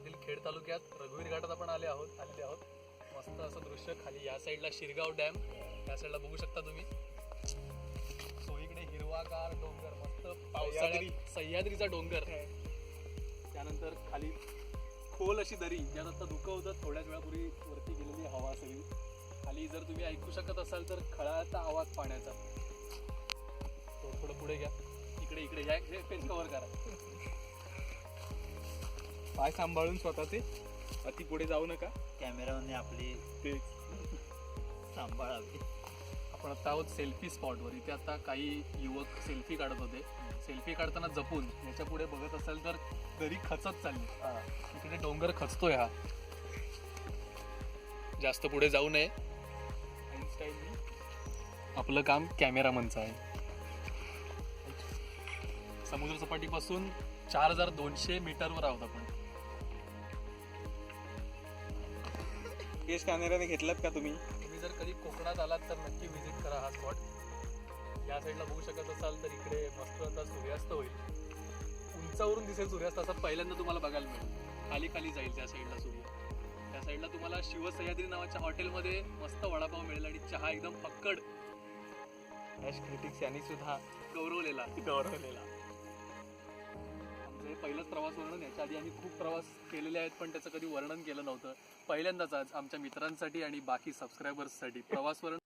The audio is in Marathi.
महाराष्ट्रातील खेड तालुक्यात रघुवीर घाटात आपण आले आहोत आलेले आहोत. मस्त असं दृश्य खाली या साईडला शिरगाव डॅम. या साईडला बघू शकता तुम्ही. सो इकडे हिरवागार डोंगर मस्त पावसाळ्यात सह्याद्रीचा डोंगर. त्यानंतर खाली खोल अशी दरी ज्यात आता धुकं होतं. थोड्याच वेळापूर्वी वरती गेलेली हवा सगळी. खाली जर तुम्ही ऐकू शकत असाल तर खळाचा आवाज पाण्याचा. थोडं थोडं पुढे घ्या. इकडे इकडे घ्या. हे पेन कव्हर करा. पाय सांभाळून स्वतःचे अति पुढे जाऊ नका. कॅमेराने आपली ते. सांभाळावी. आपण आता आहोत सेल्फी स्पॉटवर. इथे आता काही युवक सेल्फी काढत होते. सेल्फी काढताना जपून याच्यापुढे बघत असाल तर दरी खचत चालली. इकडे डोंगर खचतोय हा. जास्त पुढे जाऊ नये. आपलं काम कॅमेरामनचं आहे. समुद्र सपाटीपासून चार हजार दोनशे मीटरवर आहोत आपण. केस कानेराने घेतलात का तुम्ही? तुम्ही जर कधी कोकणात आलात तर नक्की व्हिजिट करा हा स्पॉट. या साईडला बघू शकत असाल तर इकडे मस्त आता सूर्यास्त होईल. उंचावरून दिसेल सूर्यास्त असं पहिल्यांदा तुम्हाला बघायला मिळेल. खाली खाली जाईल त्या साईडला सूर्य. त्या साईडला तुम्हाला शिवसह्याद्री नावाच्या हॉटेलमध्ये मस्त वडापाव मिळेल आणि चहा एकदम फक्कड. रॅश क्रिटिक्स यांनी सुद्धा गौरवलेला गौरवलेला. पहिलंच प्रवास वर्णन याच्या आधी आम्ही खूप प्रवास केलेले आहेत पण त्याचं कधी वर्णन केलं नव्हतं. पहिल्यांदाच आज आमच्या मित्रांसाठी आणि बाकी सबस्क्रायबर्ससाठी प्रवास वर्णन